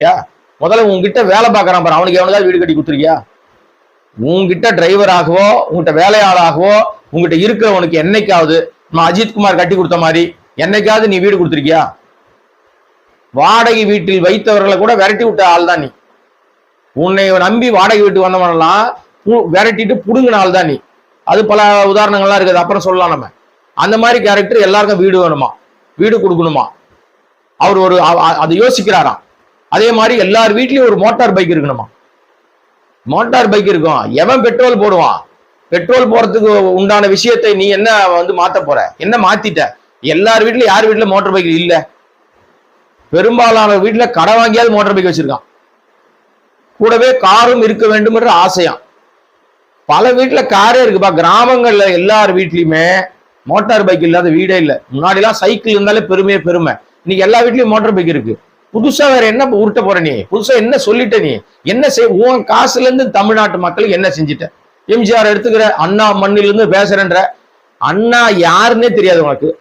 யா முதல்ல உன்கிட்ட வேலை பார்க்கறான் பாரு. அவனுக்கு எவனதாவது வீடு கட்டி கொடுத்துருக்கியா? உன்கிட்ட டிரைவராகவோ உங்ககிட்ட வேலையாளாகவோ உங்ககிட்ட இருக்கிறவனுக்கு என்னைக்காவது நம்ம அஜித்குமார் கட்டி கொடுத்த மாதிரி என்னைக்காவது நீ வீடு கொடுத்துருக்கியா? வாடகை வீட்டில் வைத்தவர்களை கூட விரட்டி விட்ட ஆள் தான் நீ. உன்னை நம்பி வாடகை வீட்டு வந்தவனெல்லாம் பு- விரட்டிட்டு புடுங்கின ஆள் தான் நீ. அது பல உதாரணங்கள்லாம் இருக்குது. அப்புறம் சொல்லலாம் நம்ம. அந்த மாதிரி கேரக்டர் எல்லாருக்கும் வீடு வேணுமா? வீடு கொடுக்கணுமா? அவர் ஒரு அதை யோசிக்கிறாராம். அதே மாதிரி எல்லார் வீட்லயும் ஒரு மோட்டார் பைக் இருக்கணுமா? மோட்டார் பைக் இருக்கும். எவன் பெட்ரோல் போடுவான்? பெட்ரோல் போறதுக்கு உண்டான விஷயத்தை நீ என்ன வந்து மாத்த போற? என்ன மாத்திட்ட? எல்லார் வீட்லயும் யார் வீட்டுல மோட்டார் பைக் இல்ல? பெரும்பாலான வீட்டுல கடை வாங்கியாவது மோட்டார் பைக் வச்சிருக்கான். கூடவே காரும் இருக்க வேண்டும் என்ற ஆசையாம். பல வீட்டுல காரே இருக்குப்பா. கிராமங்கள்ல எல்லார் வீட்லயுமே மோட்டார் பைக் இல்லாத வீடே இல்லை. முன்னாடி எல்லாம் சைக்கிள் இருந்தாலே பெருமையே பெருமை. இன்னைக்கு எல்லா வீட்லயும் மோட்டார் பைக் இருக்கு. புதுசா வேற என்ன உருட்ட போற நீ? புதுசா என்ன சொல்லிட்ட நீ? என்ன செய்? உன் காசுல இருந்து தமிழ்நாட்டு மக்களுக்கு என்ன செஞ்சிட்ட? எம்ஜிஆர் எடுத்துக்கிற அண்ணா மண்ணிலிருந்து பேசுறேன்ற. அண்ணா யாருன்னே தெரியாது உனக்கு.